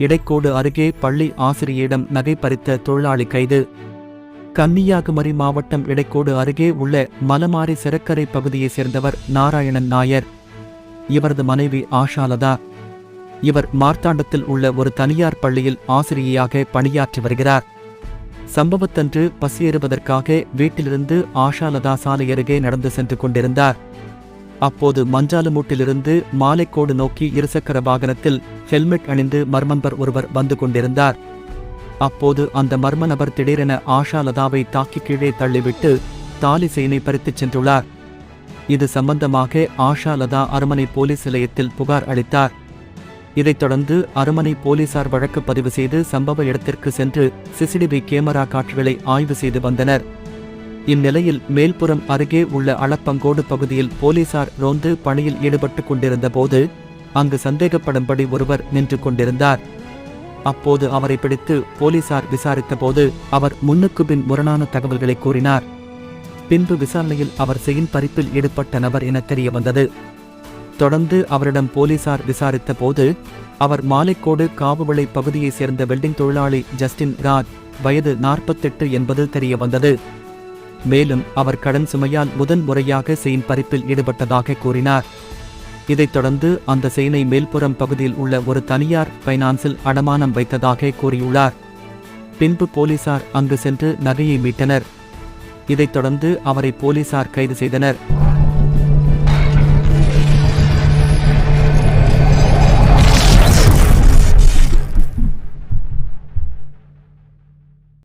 இடைக்கோடு அருகே பள்ளி ஆசிரியரிடம் நகை பறித்த தொழிலாளி கைது. கன்னியாகுமரி மாவட்டம் இடைக்கோடு அருகே உள்ள மலமாரி சிறக்கரை பகுதியைச் சேர்ந்தவர் நாராயணன் நாயர். இவரது மனைவி ஆஷாலதா. இவர் மார்த்தாண்டத்தில் உள்ள ஒரு தனியார் பள்ளியில் ஆசிரியையாக பணியாற்றி வருகிறார். சம்பவத்தன்று பசியேறுவதற்காக வீட்டிலிருந்து ஆஷாலதா சாலை அருகே நடந்து சென்று கொண்டிருந்தார். அப்போது மஞ்சாலுமூட்டிலிருந்து மாலைக்கோடு நோக்கி இருசக்கர வாகனத்தில் ஹெல்மெட் அணிந்து மர்மம்பர் ஒருவர் வந்து கொண்டிருந்தார். அப்போது அந்த மர்ம நபர் திடீரென ஆஷாலதாவை தாக்கி கீழே தள்ளிவிட்டு தாலி செயினை பறித்துச் சென்றுள்ளார். இது சம்பந்தமாக ஆஷாலதா அரமனை போலீஸ் நிலையத்தில் புகார் அளித்தார். இதைத் தொடர்ந்து அரமனை போலீசார் வழக்கு பதிவு செய்து சம்பவ இடத்திற்கு சென்று சிசிடிவி கேமரா காட்சிகளை ஆய்வு செய்து வந்தனர். இந்நிலையில் மேல்புறம் அருகே உள்ள அளப்பங்கோடு பகுதியில் போலீசார் ரோந்து பணியில் ஈடுபட்டுக் கொண்டிருந்த போது அங்கு சந்தேகப்படும்படி ஒருவர் நின்று கொண்டிருந்தார். அப்போது அவரை பிடித்து போலீசார் விசாரித்தபோது அவர் முன்னுக்கு பின் முரணான தகவல்களை கூறினார். பின்பு விசாரணையில் அவர் செயின் பறிப்பில் ஈடுபட்ட நபர் என தெரிய வந்தது தொடர்ந்து அவரிடம் போலீசார் விசாரித்த போது அவர் மாலைக்கோடு காவுவிளை பகுதியைச் சேர்ந்த வெல்டிங் தொழிலாளி ஜஸ்டின் ராஜ் வயது நாற்பத்தெட்டு என்பது தெரிய வந்தது மேலும் அவர் கடன் சுமையால் முதன் முறையாக செயின் பறிப்பில் ஈடுபட்டதாக கூறினார். இதைத் தொடர்ந்து அந்த செயினை மேல்புறம் பகுதியில் உள்ள ஒரு தனியார் பைனான்ஸில் அடமானம் வைத்ததாக கூறியுள்ளார். பின்பு போலீசார் அங்கு சென்று நகையை மீட்டனர். இதைத் தொடர்ந்து அவரை போலீசார் கைது செய்தனர்.